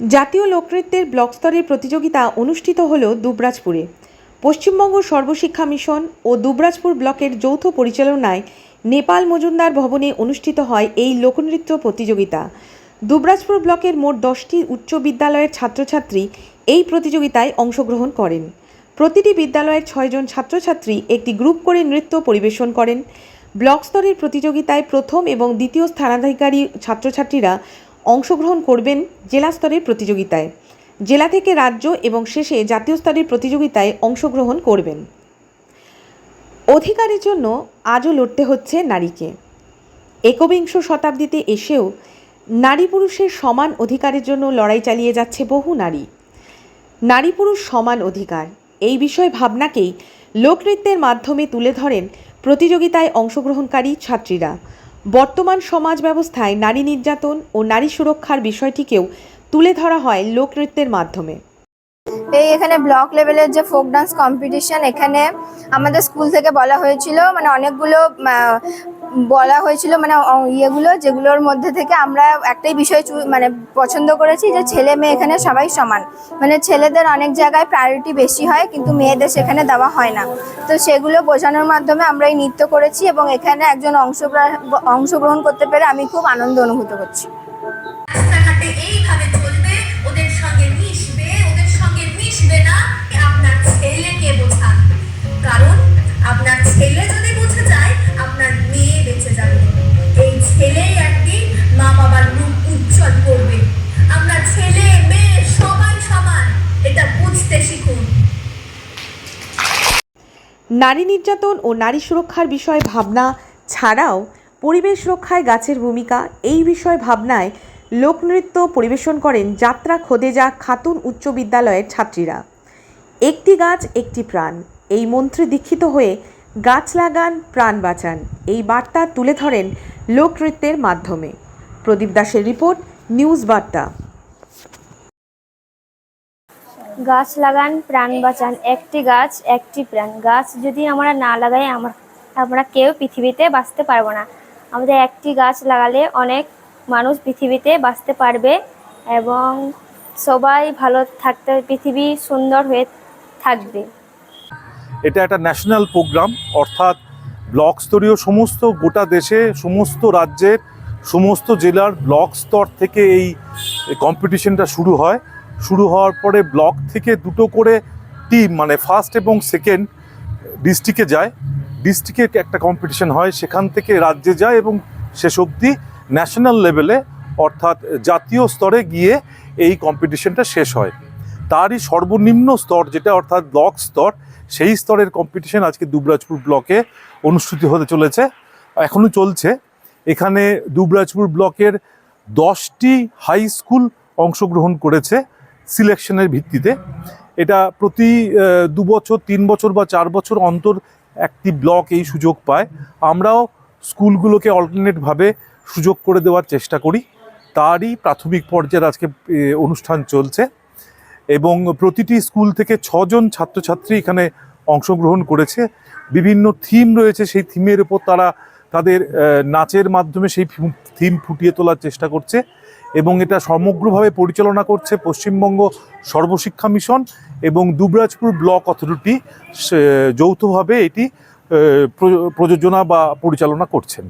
জাতীয় লোকনৃত্যের ব্লক স্তরের প্রতিযোগিতা অনুষ্ঠিত হল দুবরাজপুরে। পশ্চিমবঙ্গ সর্বশিক্ষা মিশন ও দুবরাজপুর ব্লকের যৌথ পরিচালনায় নেপাল মজুমদার ভবনে অনুষ্ঠিত হয় এই লোকনৃত্য প্রতিযোগিতা। দুবরাজপুর ব্লকের মোট দশটি উচ্চ বিদ্যালয়ের ছাত্রছাত্রী এই প্রতিযোগিতায় অংশগ্রহণ করেন। প্রতিটি বিদ্যালয়ের ছয়জন ছাত্রছাত্রী একটি গ্রুপ করে নৃত্য পরিবেশন করেন। ব্লক স্তরের প্রতিযোগিতায় প্রথম এবং দ্বিতীয় স্থানাধিকারী ছাত্রছাত্রীরা অংশগ্রহণ করবেন জেলা স্তরের প্রতিযোগিতায়। জেলা থেকে রাজ্য এবং শেষে জাতীয় স্তরের প্রতিযোগিতায় অংশগ্রহণ করবেন। অধিকারের জন্য আজও লড়তে হচ্ছে নারীকে। একবিংশ শতাব্দীতে এসেও নারী পুরুষের সমান অধিকারের জন্য লড়াই চালিয়ে যাচ্ছে বহু নারী। নারী পুরুষ সমান অধিকার, এই বিষয় ভাবনাকেই লোকনৃত্যের মাধ্যমে তুলে ধরেন প্রতিযোগিতায় অংশগ্রহণকারী ছাত্রীরা। বর্তমান সমাজ ব্যবস্থায় নারী নির্যাতন ও নারী সুরক্ষার বিষয়টিকেও তুলে ধরা হয় লোকনৃত্যের মাধ্যমে। এই এখানে ব্লক লেভেলের যে ফোক ডান্স কম্পিটিশন, এখানে আমাদের স্কুল থেকে বলা হয়েছিল মানে অনেকগুলো বলা হয়েছিল মানে ইয়েগুলো যেগুলোর মধ্যে থেকে আমরা একটাই বিষয় মানে পছন্দ করেছি যে ছেলে মেয়ে এখানে সবাই সমান। মানে ছেলেদের অনেক জায়গায় প্রায়োরিটি বেশি হয়, কিন্তু মেয়েদের সেখানে দেওয়া হয় না। তো সেগুলো বোঝানোর মাধ্যমে আমরা এই নৃত্য করেছি এবং এখানে একজন অংশগ্রহণ অংশগ্রহণ করতে পেরে আমি খুব আনন্দ অনুভূত করছি। ওদের সঙ্গে মিশবে, ওদের সঙ্গে মিশবে না, আপনার ছেলেকে নারী নির্যাতন ও নারী সুরক্ষার বিষয়ে ভাবনা ছাড়াও পরিবেশ রক্ষায় গাছের ভূমিকা, এই বিষয় ভাবনায় লোকনৃত্য পরিবেশন করেন যাত্রা খোদেজা খাতুন উচ্চ বিদ্যালয়ের ছাত্রীরা। একটি গাছ, একটি প্রাণ। এই মন্ত্রে দীক্ষিত হয়ে গাছ লাগান, প্রাণ বাঁচান। এই বার্তা তুলে ধরেন লোকনৃত্যের মাধ্যমে। প্রদীপ দাসের রিপোর্ট, নিউজ বার্তা। গাছ লাগান, প্রাণ বাঁচান। একটি গাছ, একটি প্রাণ। গাছ যদি আমরা না লাগাই, আমরা আমরা কেউ পৃথিবীতে বাঁচতে পারব না। আমাদের একটি গাছ লাগালে অনেক মানুষ পৃথিবীতে বাঁচতে পারবে এবং সবাই ভালো থাকতে, পৃথিবী সুন্দর হয়ে থাকবে। এটা একটা ন্যাশনাল প্রোগ্রাম, অর্থাৎ ব্লক স্তরীয় সমস্ত গোটা দেশে, সমস্ত রাজ্যের, সমস্ত জেলার ব্লক স্তর থেকে এই কম্পিটিশনটা শুরু হয়। শুরু হওয়ার পরে ব্লক থেকে দুটো করে টিম মানে ফার্স্ট এবং সেকেন্ড ডিস্ট্রিক্টে যায়। ডিস্ট্রিক্টে একটা কম্পিটিশন হয়, সেখান থেকে রাজ্যে যায় এবং শেষ অবধি ন্যাশনাল লেভেলে অর্থাৎ জাতীয় স্তরে গিয়ে এই কম্পিটিশনটা শেষ হয়। তারই সর্বনিম্ন স্তর যেটা, অর্থাৎ ব্লক স্তর, সেই স্তরের কম্পিটিশন আজকে দুবরাজপুর ব্লকে অনুষ্ঠিত হতে চলেছে, এখনও চলছে। এখানে দুবরাজপুর ব্লকের দশটি হাই স্কুল অংশগ্রহণ করেছে। সিলেকশনের ভিত্তিতে। এটা প্রতি দু বছর, তিন বছর বা চার বছর অন্তর একটি ব্লক এই সুযোগ পায়। আমরাও স্কুলগুলোকে অল্টারনেটভাবে সুযোগ করে দেওয়ার চেষ্টা করি। তারই প্রাথমিক পর্যায়ের আজকে অনুষ্ঠান চলছে। এবং প্রতিটি স্কুল থেকে ছজন ছাত্রছাত্রী এখানে অংশগ্রহণ করেছে। বিভিন্ন থিম রয়েছে, সেই থিমের উপর তারা তাদের নাচের মাধ্যমে সেই থিম ফুটিয়ে তোলার চেষ্টা করছে। এবং এটা সমগ্রভাবে পরিচালনা করছে পশ্চিমবঙ্গ সর্বশিক্ষা মিশন এবং দুবরাজপুর ব্লক অথরিটি যৌথভাবে এটি প্রযোজনা বা পরিচালনা করছেন।